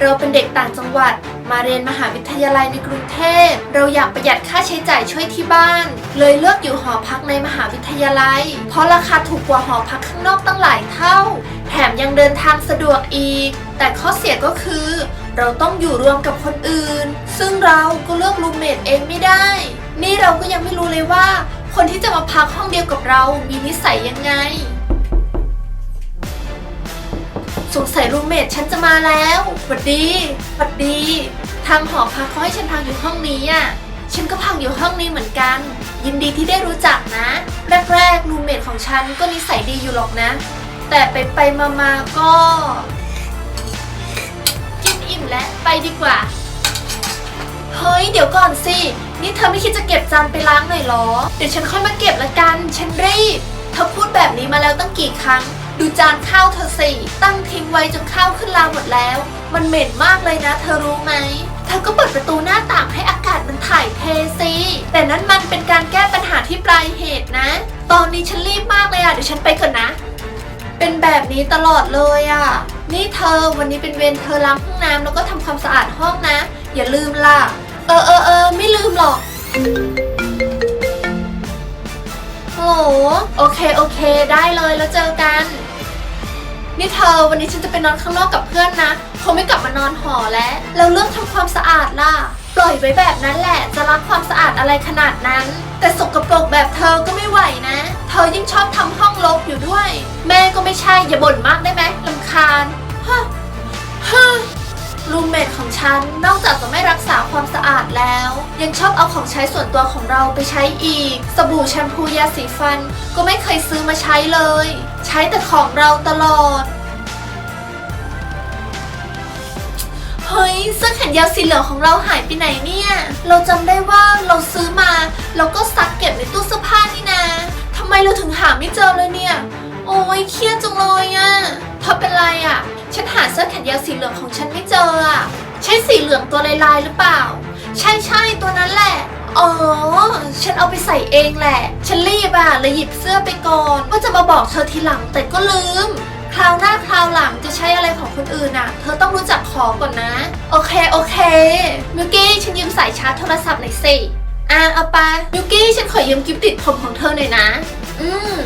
เราเป็นเด็กต่างจังหวัด มาเรียนมหาวิทยาลัยในกรุงเทพ เราอยากประหยัดค่าใช้จ่ายช่วยที่บ้าน เลยเลือกอยู่หอพักในมหาวิทยาลัย เพราะราคาถูกกว่าหอพักข้างนอกตั้งหลายเท่า แถมยังเดินทางสะดวกอีก แต่ข้อเสียก็คือ เราต้องอยู่รวมกับคนอื่น ซึ่งเราก็เลือกรูมเมทเองไม่ได้ นี่เราก็ยังไม่รู้เลยว่า คนที่จะมาพักห้องเดียวกับเรามีนิสัยยังไง สงสัยรูมเมทฉันจะมาแล้วหวัดดีหวัดดี ทางหอพักเขาให้ฉันพักอยู่ห้องนี้อะ ฉันก็พักอยู่ห้องนี้เหมือนกัน ยินดีที่ได้รู้จักนะ แรกๆรูมเมทของฉันก็นิสัยดีอยู่หรอกนะ แต่ไปไปมามาๆก็กินอิ่มแล้วไปดีกว่า เฮ้ยเดี๋ยวก่อนสิ นี่เธอไม่คิดจะเก็บจานไปล้างหน่อยหรอ เดี๋ยวฉันค่อยมาเก็บละกัน ฉันรีบ เธอพูดแบบนี้มาแล้วตั้งกี่ครั้ง ดูจานข้าวเธอสิ ตั้งทิ้งไว้จนข้าวขึ้นลาหมดแล้ว มันเหม็นมากเลยนะ เธอรู้ไหม เธอก็เปิดประตูหน้าต่างให้อากาศมันถ่ายเทสิ แต่นั้นมันเป็นการแก้ปัญหาที่ปลายเหตุนะ ตอนนี้ฉันรีบมากเลยอะเดี๋ยวฉันไปก่อนนะ เป็นแบบนี้ตลอดเลยอะ่ะนี่เธอวันนี้เป็นเวรเธอล้างห้องน้ำแล้วก็ทำความสะอาดห้องนะ อย่าลืมล่ะ เออเออเออไม่ลืมหรอก โอ้โอเคโอเค ได้เลยแล้วเจอกัน นี่เธอวันนี้ฉันจะไปนอนข้างนอกกับเพื่อนนะคงไม่กลับมานอนหอแล้ว แล้วเรื่องทำความสะอาดล่ะ ปล่อยไว้แบบนั้นแหละ จะรักความสะอาดอะไรขนาดนั้น แต่สกปรกแบบเธอก็ไม่ไหวนะ เธอยิ่งชอบทำห้องรกอยู่ด้วย แม่ก็ไม่ใช่อย่าบ่นมากได้ไหมลำคาญฮะฮะรูมเมท ของฉัน นอกจากจะไม่รักษาความสะอาดแล้ว ยังชอบเอาของใช้ส่วนตัวของเราไปใช้อีก สบู่แชมพูยาสีฟัน ก็ไม่เคยซื้อมาใช้เลย ใช้แต่ของเราตลอดเฮ้ยเสื้อแขนยาวสีเหลืองของเราหายไปไหนเนี่ย เราจำได้ว่าเราซื้อมาเราก็ซักเก็บในตู้เสื้อผ้านี่นะทำไมเราถึงหาไม่เจอเลยเนี่ย โอ้ยเครียดจังเลยอะเธอเป็นไรอะฉันหาเสื้อแขนยาวสีเหลืองของฉันไม่เจออะ ใช่สีเหลืองตัวลายๆหรือเปล่า ใช่ใช่ตัวนั้นแหละ อ๋อ ฉันเอาไปใส่เองแหละ ฉันรีบอะเลยหยิบเสื้อไปก่อนว่าจะมาบอกเธอทีหลังแต่ก็ลืม คราวหน้าคราวหลังจะใช้อะไรของคนอื่นน่ะ เธอต้องรู้จักขอก่อนนะ โอเคโอเคมิวกี้ฉันยืมสายชาร์จโทรศัพท์หน่อยสิอะเอาไปมิวกี้ฉันขอยืมกิฟติดผมของเธอหน่อยนะ อืม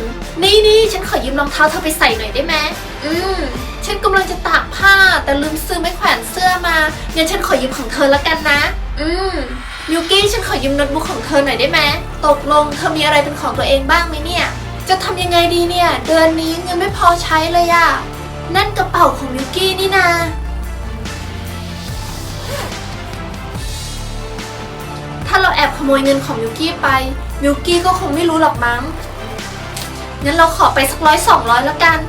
นี่นี่ฉันขอยืมรองเท้าเธอไปใส่หน่อยได้ไหมอืม ฉันกำลังจะตากผ้าแต่ลืมซื้อไม้แขวนเสื้อ งั้นฉันขอยืมของเธอละกันนะ อืมมิวกี้ฉันขอยืมโน้ตบุ๊กของเธอหน่อยได้ไหมตกลงเธอมีอะไรเป็นของตัวเองบ้างไหมเนี่ย จะทำยังไงดีเนี่ย เดือนนี้เงินไม่พอใช้เลยอะนั่นกระเป๋าของมิวกี้นี่นาถ้าเราแอบขโมยเงินของมิวกี้ไปมิวกี้ก็คงไม่รู้หรอกมั้ง งั้นเราขอไปสักร้อยสองร้อยแล้วกัน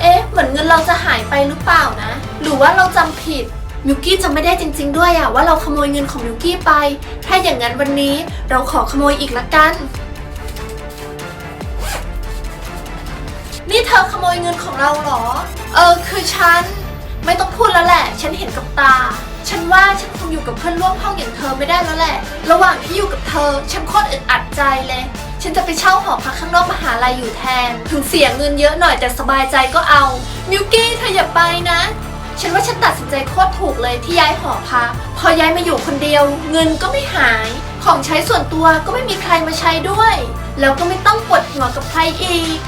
เอ๊ะ เหมือนเงินเราจะหายไปหรือเปล่านะ หรือว่าเราจำผิดมิวกี้จำไม่ได้จริง ๆ ด้วยอะว่าเราขโมยเงินของมิวกี้ไป ถ้าอย่างนั้นวันนี้เราขอขโมยอีกละกัน นี่เธอขโมยเงินของเราเหรอ เออคือฉัน ไม่ต้องพูดแล้วแหละ ฉันเห็นกับตา ฉันว่าฉันคงอยู่กับเพื่อนร่วมห้องอย่างเธอไม่ได้แล้วแหละ ระหว่างที่อยู่กับเธอ ฉันโคตรอึดอัดใจเลย ฉันจะไปเช่าหอพักข้างนอกมหาลัยอยู่แทน ถึงเสียเงินเยอะหน่อยแต่สบายใจก็เอา มิวกี้เธออย่าไปนะ ฉันว่าฉันตัดสินใจโคตรถูกเลยที่ย้ายหอพักพอย้ายมาอยู่คนเดียว เงินก็ไม่หาย ของใช้ส่วนตัวก็ไม่มีใครมาใช้ด้วย แล้วก็ไม่ต้องปวดหัวกับใครอีก